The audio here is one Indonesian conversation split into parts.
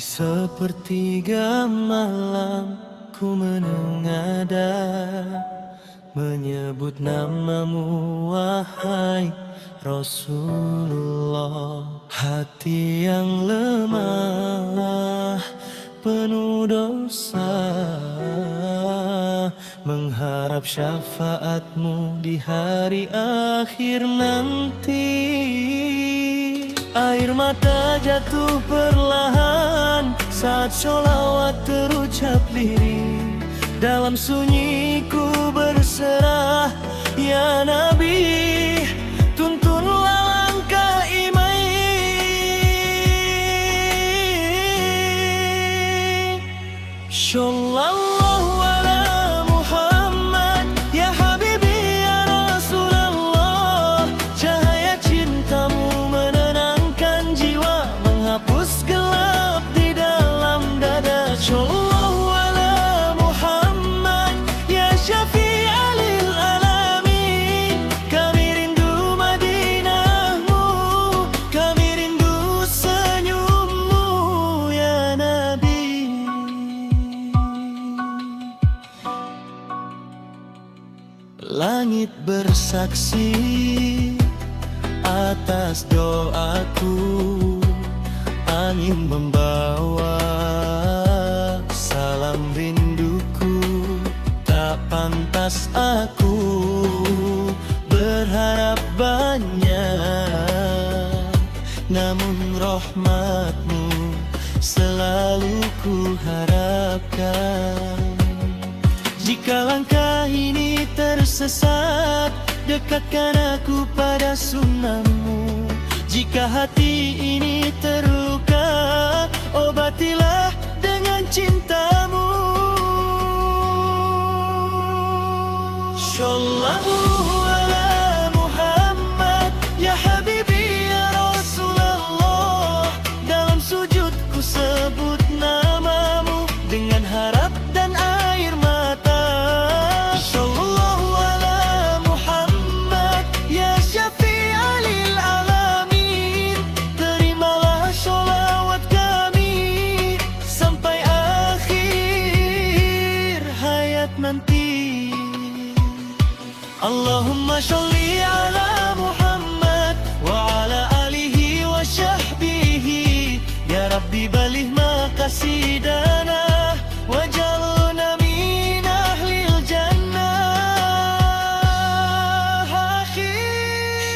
Di sepertiga malam ku menengada Menyebut namamu wahai Rasulullah. Hati yang lemah penuh dosa Mengharap syafaatmu di hari akhir nanti. Air mata jatuh perlahan Saat sholawat terucap lirih Dalam sunyiku berserah Ya Nabi Tuntunlah langkah imai. Shallallahu Langit bersaksi atas doaku. Angin membawa salam rinduku. Tak pantas aku berharap banyak. Namun rahmatmu selalu ku harapkan jika langkah ini tersesat. Dekatkan aku pada sunnahmu. Jika hati ini terluka Obatilah dengan cintamu. Shallallahu Allahumma sholli ala Muhammad Wa ala alihi wa sahbihi. Ya Rabbi balih maqasidana Wajalna min ahlil jannah.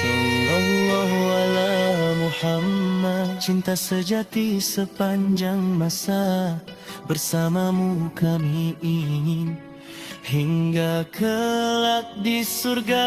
Sallallahu ala Muhammad. Cinta sejati sepanjang masa. Bersamamu kami ingin Hingga kelak di surga